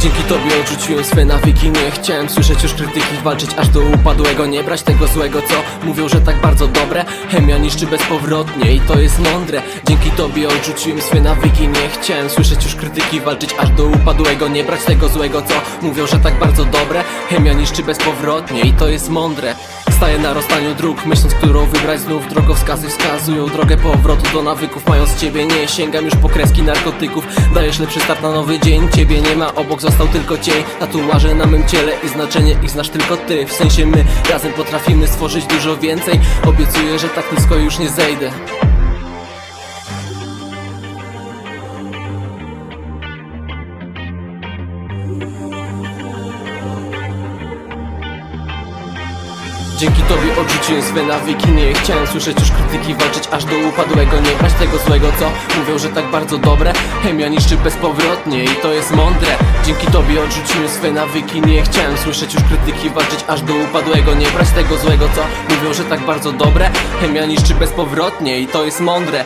Dzięki tobie odrzuciłem swe nawyki Nie chciałem słyszeć już krytyki Walczyć aż do upadłego Nie brać tego złego co mówią, że tak bardzo dobre. Chemia niszczy bezpowrotnie i to jest mądre. Dzięki tobie odrzuciłem swe nawyki Nie chciałem słyszeć już krytyki Walczyć aż do upadłego Nie brać tego złego co mówią, że tak bardzo dobre. Chemia niszczy bezpowrotnie i to jest mądre Staję na rozstaniu dróg, myśląc, którą wybrać znów. Drogowskazy wskazują drogę powrotu do nawyków Mając ciebie nie. Sięgam już po kreski narkotyków. Dajesz lepszy start na nowy dzień Ciebie nie ma, obok został tylko cień. Tatuaże na mym ciele i znaczenie ich znasz tylko ty. W sensie my razem potrafimy stworzyć dużo więcej. Obiecuję, że tak nisko już nie zejdę Dzięki tobie odrzuciłem swe nawyki. Nie chciałem słyszeć już krytyki Walczyć aż do upadłego. Nie brać tego złego co mówią, że tak bardzo dobre. Chemia niszczy bezpowrotnie i to jest mądre. Dzięki tobie odrzuciłem swe nawyki. Nie chciałem słyszeć już krytyki Walczyć aż do upadłego. Nie brać tego złego co mówią, że tak bardzo dobre. Chemia niszczy bezpowrotnie i to jest mądre